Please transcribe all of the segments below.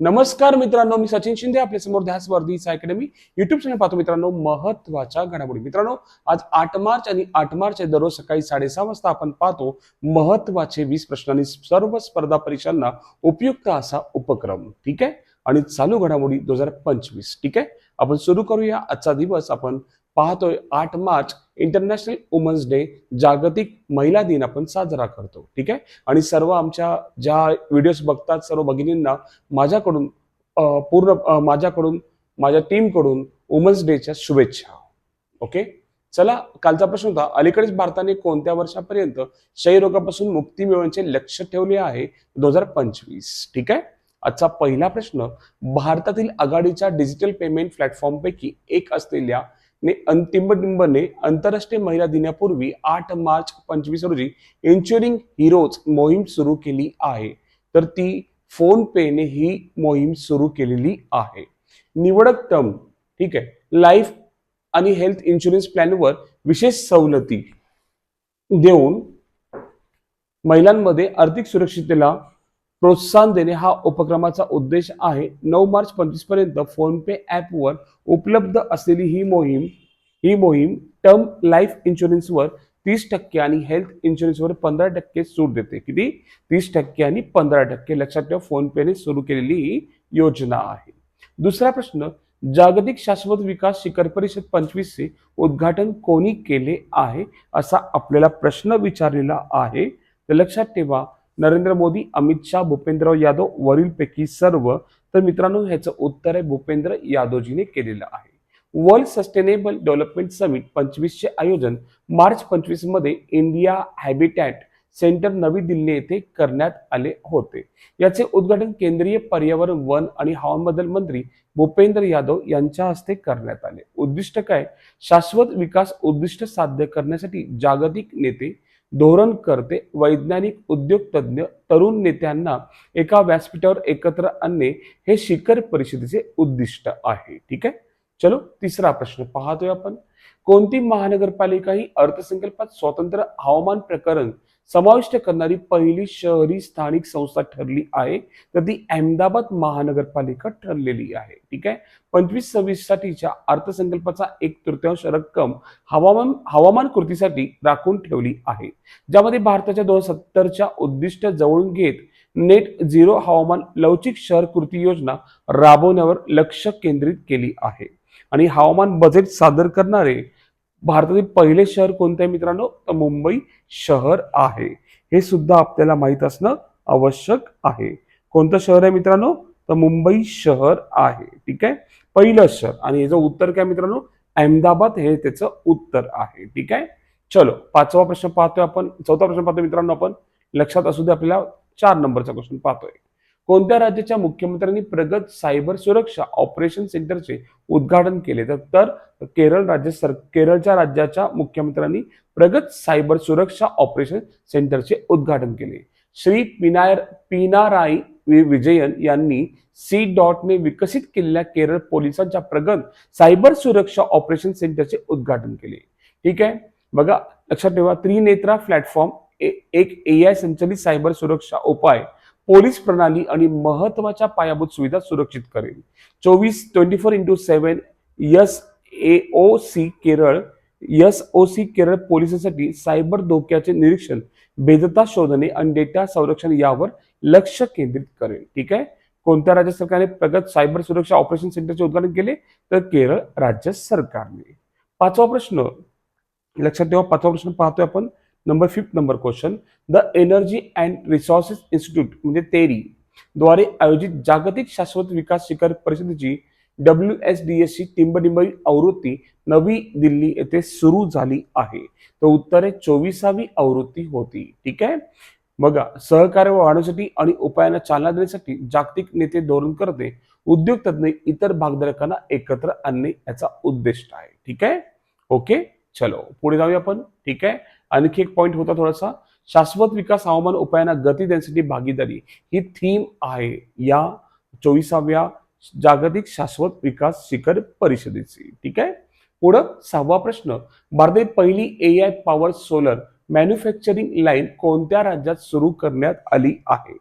नमस्कार मित्रांनो मी सचिन शिंदे आपल्यासमोर ध्यास वर्धीचा अकॅडमी. युट्यूब चॅनल पाहतो मित्रांनो महत्त्वाच्या घडामोडी. मित्रांनो आज आठ मार्च आणि आठ मार्च दररोज सकाळी साडेसहा वाजता आपण पाहतो महत्त्वाचे वीस प्रश्न आणि सर्व स्पर्धा परीक्षांना उपयुक्त असा उपक्रम. ठीक आहे? आणि चालू घडामोडी दोन हजार पंचवीस. ठीक आहे? आपण सुरू करूया. आजचा दिवस आपण पाहतोय आठ मार्च इंटरनॅशनल वुमन्स डे जागतिक महिला दिन आपण साजरा करतो ठीक आहे? आणि सर्व आमच्या ज्या व्हिडिओज बघतात सर्व भगिनींना माझ्याकडून पूर्ण माझ्याकडून माझ्या टीमकडून वुमन्स डेच्या शुभेच्छा. ओके चला कालचा प्रश्न होता अलीकडेच भारताने कोणत्या वर्षापर्यंत क्षयरोगापासून मुक्ती मिळवण्याचे लक्ष ठेवले आहे? दोन हजार पंचवीस ठीक आहे? आजचा पहिला प्रश्न भारतातील आघाडीच्या डिजिटल पेमेंट प्लॅटफॉर्मपैकी एक असलेल्या ने अंतिमडिंबने आंतरराष्ट्रीय महिला दिनापूर्वी आठ मार्च पंचवीस रोजी इन्शुरिंग हिरोज मोहीम सुरू केली आहे. तर ती फोन पेने ही मोहीम सुरू केलेली आहे. निवडक टर्म ठीक आहे. लाईफ आणि हेल्थ इन्शुरन्स प्लॅनवर विशेष सवलती देऊन महिलांमध्ये आर्थिक सुरक्षिततेला प्रोत्साहन देणे हा उपक्रमाचा उद्देश आहे. नऊ मार्च पंचवीसपर्यंत फोनपे ॲपवर उपलब्ध असलेली ही मोहीम ही मोहीम टर्म लाईफ इन्शुरन्सवर तीस टक्के आणि हेल्थ इन्शुरन्सवर पंधरा टक्के सूट देते. किती? तीस टक्के आणि पंधरा टक्के. लक्षात ठेवा फोनपेने सुरू केलेली ही योजना आहे. दुसरा प्रश्न जागतिक शाश्वत विकास शिखर परिषद पंचवीसचे उद्घाटन कोणी केले आहे? असा आपल्याला प्रश्न विचारलेला आहे. तर लक्षात ठेवा नरेंद्र मोदी अमित शहा भूपेंद्र यादव वरीलपैकी सर्व. तर मित्रांनो ह्याचं उत्तर आहे भूपेंद्र यादवजीने केलेलं आहे. वर्ल्ड सस्टेनेबल डेव्हलपमेंट समिट पंचवीसचे आयोजन मार्च पंचवीसमध्ये इंडिया हॅबिटॅट सेंटर नवी दिल्ली येथे करण्यात आले होते. याचे उद्घाटन केंद्रीय पर्यावरण वन आणि हवामान बदल मंत्री भूपेंद्र यादव यांच्या हस्ते करण्यात आले. उद्दिष्ट काय? शाश्वत विकास उद्दिष्ट साध्य करण्यासाठी जागतिक नेते धोरणकर्ते वैज्ञानिक उद्योगतज्ञ तरुण नेत्यांना एका व्यासपीठावर एकत्र आणणे हे शिखर परिषदेचे उद्दिष्ट आहे. ठीक आहे? चलो तिसरा प्रश्न पाहतोय आपण. कोणती महानगरपालिका ही अर्थसंकल्पात स्वतंत्र हवामान प्रकरण समाविष्ट करणारी पहिली शहरी स्थानिक संस्था ठरली आहे. तर ती अहमदाबाद महानगरपालिका ठरलेली आहे. ठीक आहे? पंचवीस सव्वीस साठीच्या अर्थसंकल्पाचा एक तृतीयांश रक्कम हवामान हवामान कृतीसाठी राखून ठेवली आहे. ज्यामध्ये भारताच्या दोन सत्तरच्या उद्दिष्ट जवळून घेत नेट झिरो हवामान लवचिक शहर कृती योजना राबवण्यावर लक्ष केंद्रित केली आहे. आणि हवामान बजेट सादर करणारे भारतातील पहिले शहर कोणते आहे मित्रांनो? तर मुंबई शहर आहे. हे सुद्धा आपल्याला माहीत असणं आवश्यक आहे. कोणतं शहर आहे मित्रांनो? तर मुंबई शहर आहे. ठीक आहे? पहिलं शहर. आणि याचं उत्तर काय मित्रांनो? अहमदाबाद हे त्याचं उत्तर आहे. ठीक आहे? चलो पाचवा प्रश्न पाहतोय आपण. चौथा प्रश्न पाहतोय मित्रांनो आपण. लक्षात असू दे आपल्याला चार नंबरचा क्वेश्चन पाहतोय. कोणत्या राज्याच्या मुख्यमंत्र्यांनी प्रगत सायबर सुरक्षा ऑपरेशन सेंटरचे उद्घाटन केले? तर केरळ राज्य सर केरळच्या राज्याच्या मुख्यमंत्र्यांनी प्रगत सायबर सुरक्षा ऑपरेशन सेंटरचे उद्घाटन केले. श्री पिनायर पिनाराई विजयन यांनी सी डॉटने विकसित केलेल्या केरळ पोलिसांच्या प्रगत सायबर सुरक्षा ऑपरेशन सेंटरचे उद्घाटन केले. ठीक आहे? बघा लक्षात ठेवा त्रिनेत्रा प्लॅटफॉर्म ए- एक ए आय संचलित सायबर सुरक्षा उपाय पोलीस प्रणाली आणि महत्त्वाच्या पायाभूत सुविधा सुरक्षित करेल. चोवीस twenty four into seven S A O C Kerala S O C Kerala पोलिसांसाठी सायबर धोक्याचे निरीक्षण भेदता शोधणे आणि डेटा संरक्षण यावर लक्ष केंद्रित करेल. ठीक आहे? कोणत्या राज्य सरकारने प्रगत सायबर सुरक्षा ऑपरेशन सेंटरचे उद्घाटन केले? तर केरळ राज्य सरकारने. पाचवा प्रश्न. लक्षात ठेवा पाचवा प्रश्न पाहतोय आपण. Number fifth number question the energy and resources institute म्हणजे तेरी द्वारे आयोजित जागतिक शाश्वत विकास शिखर परिषदेची डब्ल्यू एस डी एस ची टिंबडिंबई आवृत्ती नवी दिल्ली येथे सुरू झाली आहे. तर उत्तरे चोवीसावी आवृत्ती होती. ठीक आहे? बघा सहकार्य वाढवण्यासाठी आणि उपायांना चालना देण्यासाठी जागतिक नेते धोरण करते उद्योग तज्ञ इतर भागधारकांना एकत्र आणणे याचा उद्देश आहे. ठीक आहे? ओके चलो पुढे जाऊया आपण. ठीक आहे? आणखी एक पॉईंट होता थोडासा. शाश्वत विकास हवामान उपायांना गती देण्यासाठी भागीदारी ही थीम आहे. या चोवीसाव्या जागतिक शाश्वत विकास शिखर परिषदेची. ठीक आहे? पुढं सहावा प्रश्न. भारतातील पहिली A I power solar manufacturing line कोणत्या राज्यात सुरू करण्यात आली आहे?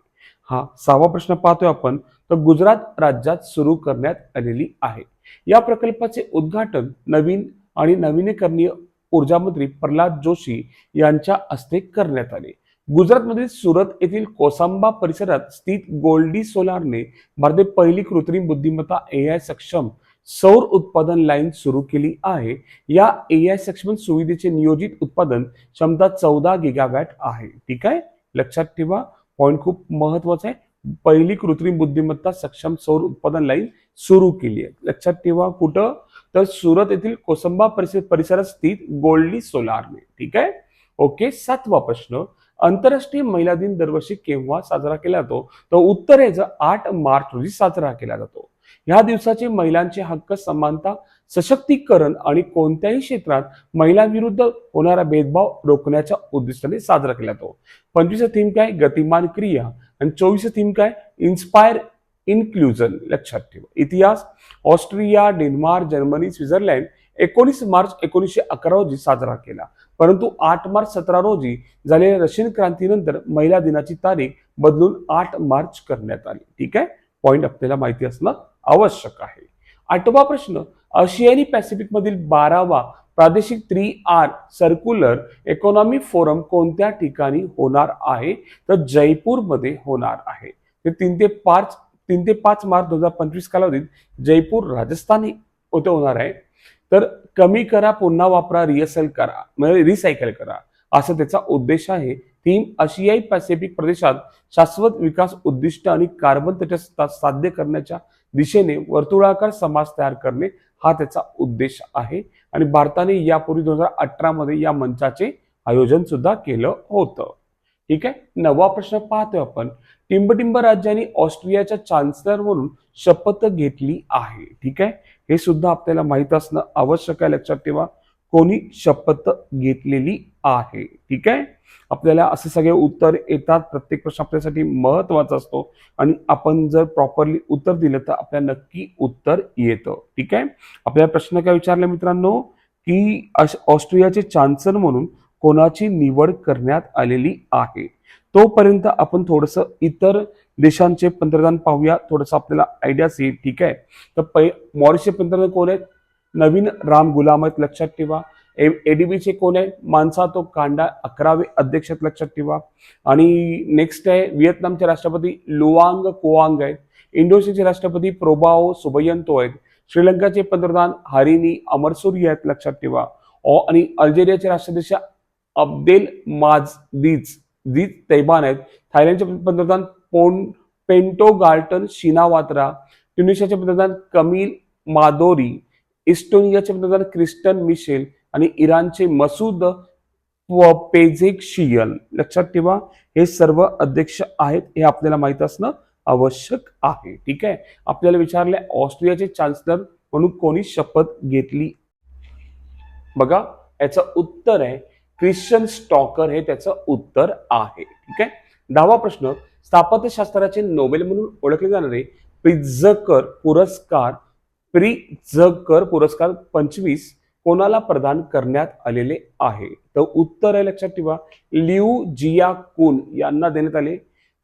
हा सहावा प्रश्न पाहतोय आपण. तर गुजरात राज्यात सुरू करण्यात आलेली आहे. या प्रकल्पाचे उद्घाटन नवीन आणि नवीनीकरणीय ऊर्जा मंत्री प्रल्हाद जोशी यांच्या हस्ते करण्यात आले. गुजरातमधील सुरत येथील कोसांबा परिसरात स्थित गोल्डी सोलारने भारतीय पहिली कृत्रिम बुद्धिमत्ता ए आय सक्षम सौर उत्पादन लाईन सुरू केली आहे. या ए आय सक्षम सुविधेचे नियोजित उत्पादन क्षमता चौदा गिगावॅट आहे. ठीक आहे? लक्षात ठेवा. पॉईंट खूप महत्त्वाचा आहे. पहिली कृत्रिम बुद्धिमत्ता सक्षम सौर उत्पादन लाईन सुरू केली आहे. लक्षात ठेवा कुठं? तर सुरत येथील कोसंबा परिसर परिसरात स्थित गोल्डी सोलारने ठीक आहे? ओके सातवा प्रश्न. आंतरराष्ट्रीय महिला दिन दरवर्षी केव्हा साजरा केला जातो? तर उत्तर याचं आठ मार्च रोजी साजरा केला जातो. या दिवसाचे महिलांचे हक्क समानता सशक्तीकरण आणि कोणत्याही क्षेत्रात महिलांविरुद्ध होणारा भेदभाव रोखण्याच्या उद्दिष्टाने साजरा केला जातो. पंचवीस थीम काय? गतिमान क्रिया. आणि चोवीस थीम काय? इन्स्पायर इन्क्लुजन लक्षात ठेवा. इतिहास ऑस्ट्रिया डेन्मार्क जर्मनी स्वित्झर्लंड एकोणीस मार्च एकोणीसशे अकरा रोजी साजरा केला. परंतु आठ मार्च सतरा रोजी झालेल्या रशियन क्रांतीनंतर महिला दिनाची तारीख बदलून आठ मार्च करण्यात आली. ठीक आहे? पॉइंट आपल्याला माहिती असणं आवश्यक आहे. आठवा प्रश्न आशियानी पॅसिफिक मधील बारावा प्रादेशिक three R circular economy forum कोणत्या ठिकाणी होणार आहे? तर जयपूरमध्ये होणार आहे. ते तीन ते पाच तीन ते पाच मार्च दोन हजार पंचवीस कालावधीत जयपूर राजस्थान होते होणार आहे. तर कमी करा पुन्हा वापरा रिहर्सल करा म्हणजे रिसायकल करा. असा त्याचा उद्देश आहे. थीम आशियाई पॅसिफिक प्रदेशात शाश्वत विकास उद्दिष्ट आणि कार्बन त्याच्या साध्य करण्याच्या दिशेने वर्तुळाकार समाज तयार करणे हा त्याचा उद्देश आहे. आणि भारताने यापूर्वी दोन हजार अठरा मध्ये या मंचाचे आयोजन सुद्धा केलं होतं. ठीक आहे? नवा प्रश्न पाहतोय आपण. टिंबटिंब राज्याने ऑस्ट्रियाच्या चान्सलर म्हणून शपथ घेतली आहे. ठीक आहे? हे सुद्धा आपल्याला माहीत असणं आवश्यक आहे. लक्षात ठेवा. कोणी शपथ घेतलेली आहे. ठीक आहे? आपल्याला असे सगळे उत्तर येतात. प्रत्येक प्रश्न आपल्यासाठी महत्त्वाचा असतो. आणि आपण जर प्रॉपरली उत्तर दिलं तर आपल्याला नक्की उत्तर येतं. ठीक आहे? आपल्याला प्रश्न काय विचारला मित्रांनो? की ऑस्ट्रियाचे चान्सलर म्हणून कोणाची निवड करण्यात आलेली आहे. तोपर्यंत आपण थोडस इतर देशांचे पंतप्रधान पाहूया. थोडस आपल्याला आयडियाज येईल ठीक आहे? तर पै मॉरिसचे पंतप्रधान कोण आहेत? नवीन राम गुलाम आहेत लक्षात ठेवा. एडीबीचे कोण आहे मानसा तो कांडा अकरावे अध्यक्ष आहेत लक्षात ठेवा. आणि नेक्स्ट आहे व्हिएतनामचे राष्ट्रपती लुवांग कोआंग आहेत. इंडोनेशियाचे राष्ट्रपती प्रोबाओ सुबयंतो आहेत. श्रीलंकाचे पंतप्रधान हरिनी अमरसुरी आहेत लक्षात ठेवा. ऑ- आणि अल्जेरियाचे राष्ट्राध्यक्ष अब्देल माज दीज दीज तैबान आहेत. थायलंडचे पंतप्रधान पोन पेंटो गार्टन शिनावात्रा ट्युनिशियाचे पंतप्रधान कमील मादोरी. इस्टोनियाचे पंतप्रधान क्रिस्टन मिशेल आणि इराणचे मसूद पेझेक्शियल लक्षात ठेवा हे सर्व अध्यक्ष आहेत हे आपल्याला माहीत असणं आवश्यक आहे. ठीक आहे? आपल्याला विचारले ऑस्ट्रियाचे चान्सलर म्हणून कोणी शपथ घेतली? बघा याचं उत्तर आहे ख्रिश्चन स्टॉकर हे त्याचं उत्तर आहे. ठीक आहे? दहावा प्रश्न स्थापत्यशास्त्राचे नोबेल म्हणून ओळखले जाणारे प्रिझकर पुरस्कार प्रिझकर पुरस्कार पंचवीस कोणाला प्रदान करण्यात आलेले आहे? तर उत्तर आहे लक्षात ठेवा लिऊ जिया कुन यांना देण्यात आले.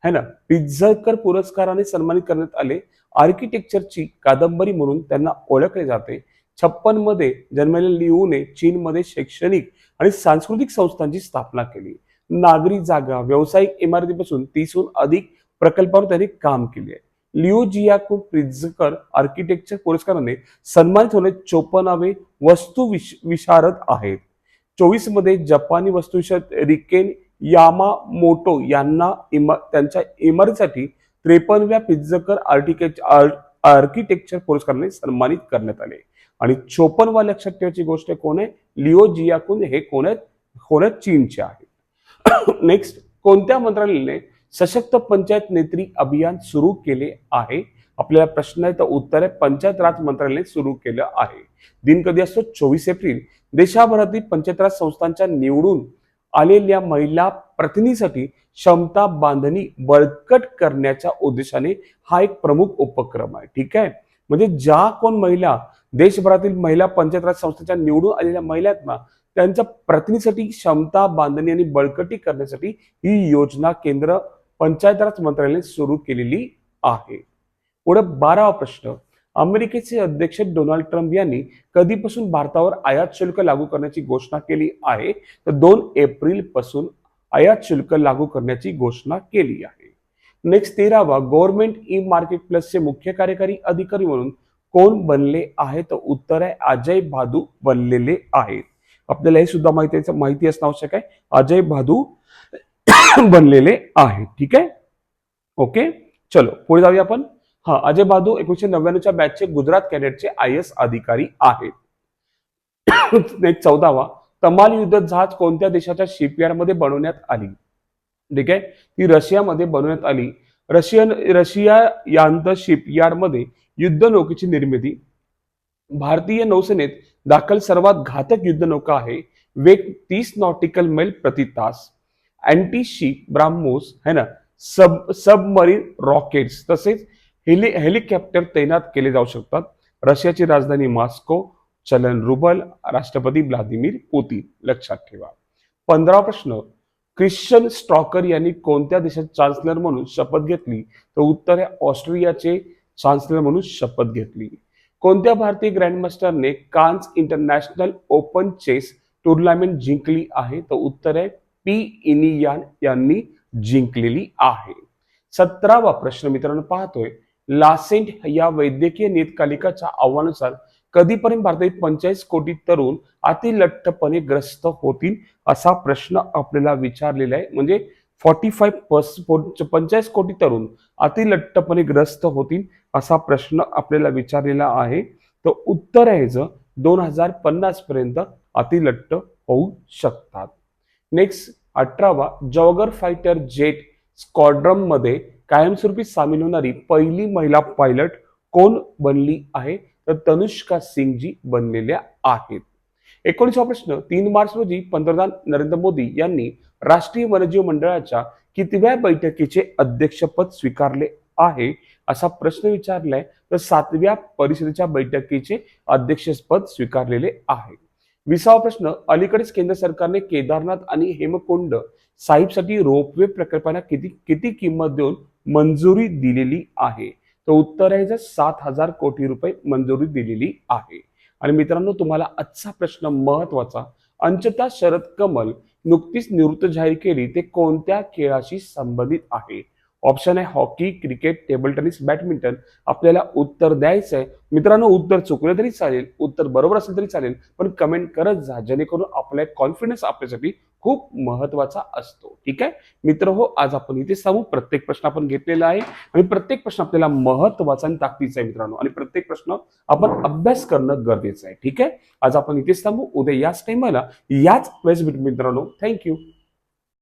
है ना? पिझ्झकर पुरस्काराने सन्मानित करण्यात आले. आर्किटेक्चरची कादंबरी म्हणून त्यांना ओळखले जाते. छप्पनमध्ये जन्मलेल्या लिऊने चीनमध्ये शैक्षणिक आणि सांस्कृतिक संस्थांची स्थापना केली. नागरी जागा व्यावसायिक इमारतीपासून तीसहून अधिक प्रकल्पावर त्यांनी काम केले आहे. लिओ जियाकू प्रिझकर आर्किटेक्चर पुरस्काराने सन्मानित होणे चोपन्नावे वस्तू विश विशारद आहेत. चोवीसमध्ये जपानी वस्तुविशारद रिकेन यामा मोटो यांना इमा त्यांच्या इमारतीसाठी त्रेपन्नव्या पिझ्झकर आर्टिकेच आर्किटेक्चर पुरस्काराने सन्मानित करण्यात आले. आणि चोपन्नवा लक्षात ठेवायची गोष्ट कोण आहे? लिओ जियाकुन हे कोण आहेत? कोण आहेत? चीनचे आहेत. नेक्स्ट कोणत्या मंत्रालयाने सशक्त पंचायत नेत्री अभियान सुरू केले आहे? आपल्याला प्रश्न आहे तर उत्तर आहे पंचायत राज मंत्रालयाने सुरू केलं आहे. दिन कधी असतो? चोवीस एप्रिल. देशाभरातील पंचायत राज संस्थांच्या निवडून आलेल्या महिला प्रतिनिधीसाठी क्षमता बांधणी बळकट करण्याच्या उद्देशाने हा एक प्रमुख उपक्रम आहे. ठीक आहे? म्हणजे ज्या कोण महिला देशभरातील महिला पंचायत राज संस्थेच्या निवडून आलेल्या महिलांना त्यांच्या प्रतिनिधीसाठी क्षमता बांधणी आणि बळकटी करण्यासाठी ही योजना केंद्र पंचायत राज मंत्रालयाने सुरू केलेली आहे. पुढे बारावा प्रश्न. अमेरिकेचे अध्यक्ष डोनाल्ड ट्रम्प यांनी कधीपासून भारतावर आयात शुल्क लागू करण्याची घोषणा केली आहे? तर दोन एप्रिलपासून आयात शुल्क लागू करण्याची घोषणा केली आहे. नेक्स्ट तेरावा गव्हर्नमेंट ई मार्केट प्लसचे मुख्य कार्यकारी अधिकारी म्हणून कोण बनले आहे? तर उत्तर आहे अजय भादू बनलेले आहेत. आपल्याला हे सुद्धा माहिती माहिती असणं आवश्यक आहे. अजय भादू बनलेले आहेत. ठीक आहे? ओके? चलो पुढे जाऊया आपण. हा अजय भादू एकोणीशे नव्याण्णवच्या बॅचचे गुजरात कॅडेटचे आय एस अधिकारी आहेत. एक चौदावा. तमाल युद्ध जहाज कोणत्या देशाच्या शिपयार्डमध्ये बनवण्यात आली? ठीक आहे? ती रशियामध्ये बनवण्यात आली. रशियन रशिया यांत शिपयार्ड युद्धनौकेची निर्मिती. भारतीय नौसेनेत दाखल सर्वात घातक युद्ध नौका आहे वेग तीस नॉटिकल मैल प्रति तास. अँटी शिप ब्राह्मोस है ना? सब सबमरीन रॉकेट्स तसेच हेलि हेलिकॉप्टर तैनात केले जाऊ शकतात. रशियाची राजधानी मॉस्को चलन रुबल राष्ट्रपती व्लादिमीर पुतीन. लक्षात ठेवा. पंधरा प्रश्न. क्रिश्चन स्ट्रॉकर यांनी कोणत्या देशात चान्सलर म्हणून शपथ घेतली? तर उत्तर आहे ऑस्ट्रियाचे चान्सलर म्हणून शपथ घेतली. कोणत्या भारतीय ग्रँडमास्टरने Cannes international open chess tournament जिंकली आहे? तर उत्तर आहे पी इनियान यांनी जिंकलेली आहे. सतरावा प्रश्न मित्रांनो पाहतोय. लासेंट या वैद्यकीय नियतकालिकाच्या अहवालानुसार कधीपर्यंत भारतातील पंचेचाळीस कोटी तरुण अतिलठ्ठपणे ग्रस्त होतील असा प्रश्न आपल्याला विचारलेला आहे. म्हणजे फॉर्टी फाईव्ह पंचेचाळीस कोटी तरुण अतिलठ्ठपणे ग्रस्त होतील असा प्रश्न आपल्याला विचारलेला आहे. तर उत्तर आहे दोन हजार पन्नास पर्यंत अतिलट्ट होऊ शकतात. नेक्स्ट अठरावा जॉगर फायटर जेट स्कॉड्रममध्ये कायमस्वरूपी सामील होणारी पहिली महिला पायलट कोण बनली आहे? तर तनुष्का सिंगजी बनलेल्या आहेत. एकोणीसवा प्रश्न तीन मार्च रोजी पंतप्रधान नरेंद्र मोदी यांनी राष्ट्रीय वन्यजीव मंडळाच्या कितव्या बैठकीचे अध्यक्षपद स्वीकारले आहे? असा प्रश्न विचारलाय तर सातव्या परिषदेच्या बैठकीचे अध्यक्षपद स्वीकारलेले आहे. विसावा प्रश्न अलीकडेच केंद्र सरकारने केदारनाथ आणि हेमकुंड साहिबसाठी रोपवे प्रकल्पाला किती किती किंमत देऊन मंजुरी दिलेली आहे? तर उत्तर आहे जर सात हजार कोटी रुपये मंजुरी दिलेली आहे. आणि मित्रांनो तुम्हाला आजचा प्रश्न महत्त्वाचा अंचता शरद कमल नुकतीच निवृत्त जाहीर केली ते कोणत्या खेळाशी संबंधित आहे? ऑप्शन आहे hockey cricket table tennis badminton. आपल्याला उत्तर द्यायचं आहे मित्रांनो उत्तर चुकलं तरी चालेल उत्तर बरोबर असेल तरी चालेल पण कमेंट करत जा जेणेकरून आपला कॉन्फिडन्स आपल्यासाठी खूप महत्त्वाचा असतो. ठीक आहे? मित्र हो आज आपण इथे सांगू. प्रत्येक प्रश्न आपण घेतलेला आहे आणि प्रत्येक प्रश्न आपल्याला महत्त्वाचा आणि ताकदीचा आहे मित्रांनो. आणि प्रत्येक प्रश्न आपण अभ्यास करणं गरजेचं आहे. ठीक आहे? आज आपण इथे थांबू उद्या याच टाइमला याच वेळेस मित्रांनो. थँक्यू